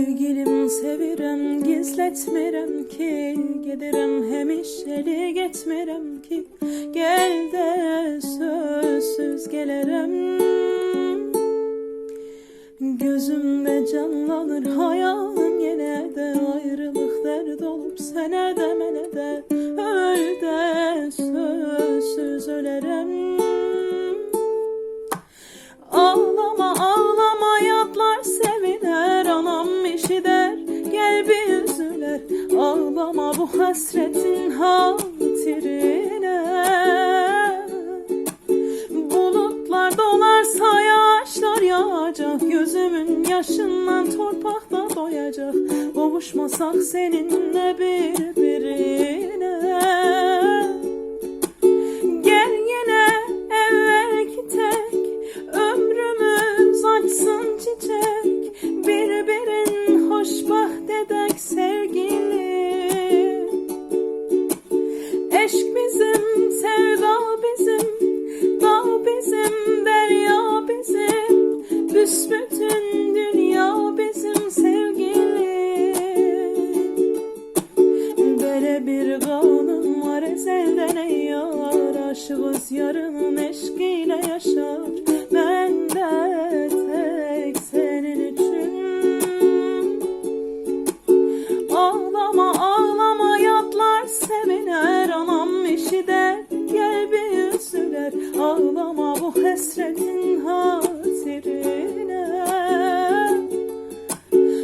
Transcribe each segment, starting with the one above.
Sevgilim sevirem gizletmirem ki. Gedirim hemişeli getmirem ki. Gel de sözsüz gelerem. Gözümde canlanır hayalın yine de Ayrılık dert olup sene de mene de. Öl de Ağlama bu hasretin hatirine Bulutlar dolarsa yağışlar yağacak. Gözümün yaşından torpakta doyacak. Kavuşmasak seninle birbirine aşığız yarınım eşkiyle yaşar. Ben de tek senin için. Ağlama ağlama yatlar seviner Anam işi de gel bir üzüler. Ağlama bu hesretin hatirine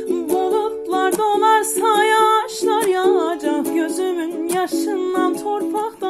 Bulutlar donarsa yaşlar yağacak. Gözümün yaşından torpakta